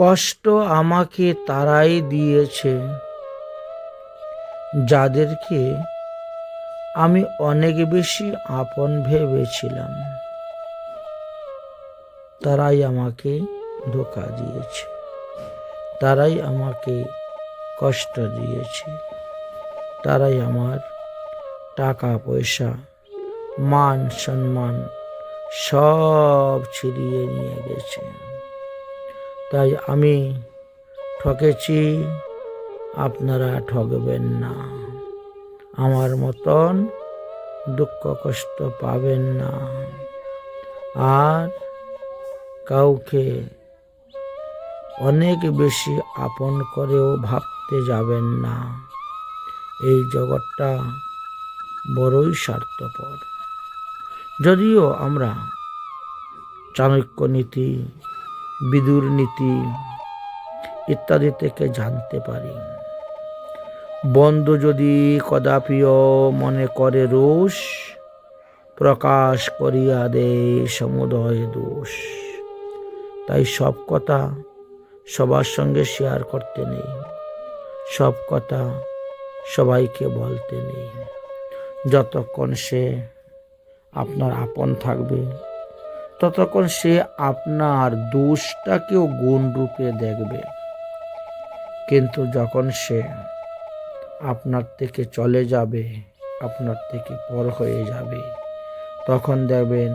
কষ্ট আমাকে তারাই দিয়েছে। যাদেরকে আমি অনেক বেশি আপন ভেবেছিলাম, তারাই আমাকে ধোকা দিয়েছে, তারাই আমাকে কষ্ট দিয়েছে, তারাই আমার টাকা পয়সা মান সম্মান সব ছিনিয়ে নিয়ে গেছে। তাই আমি ঠকেছি, আপনারা ঠকবেন না। আমার মতন দুঃখ কষ্ট পাবেন না। আর কাউকে অনেক বেশি আপন করেও ভাবতে যাবেন না। এই জগৎটা বড়ই স্বার্থপর। যদিও আমরা চাণক্য নীতি বিদুর নীতি ইত্যাদি থেকে জানতে পারি। বন্ধু যদি কদাপিও মনে করে রোষ, প্রকাশ করিয়া দে সমুদয় দোষ। তাই সব কথা সবার সঙ্গে শেয়ার করতে নেই। সব কথা সবাইকে বলতে নেই। যতক্ষণ সে আপনার আপন থাকবে ততক্ষণ সে আপনার দোষটাকেও গুণ রূপে দেখবে। কিন্তু যখন সে আপনার থেকে চলে যাবে, আপনার থেকে পর হয়ে যাবে, তখন দেখবেন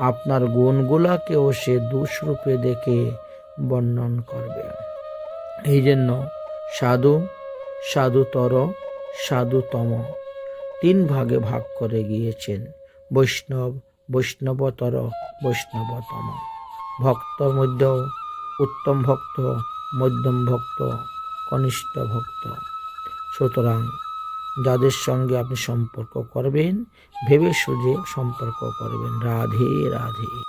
আপনার গুণগুলাকেও সে দুষ্রূপে দেখে বর্ণন করবে। এই জন্য সাধু, সাধুতর, সাধুতম তিন ভাগে ভাগ করে গিয়েছেন। বৈষ্ণব বৈষ্ণবতর, বৈষ্ণবতম। ভক্ত মধ্য, উত্তম ভক্ত, মধ্যম ভক্ত, কনিষ্ঠ ভক্ত। সুতরাং যাদের সঙ্গে আপনি সম্পর্ক করবেন, ভেবে সুঝে সম্পর্ক করবেন। রাধে রাধে।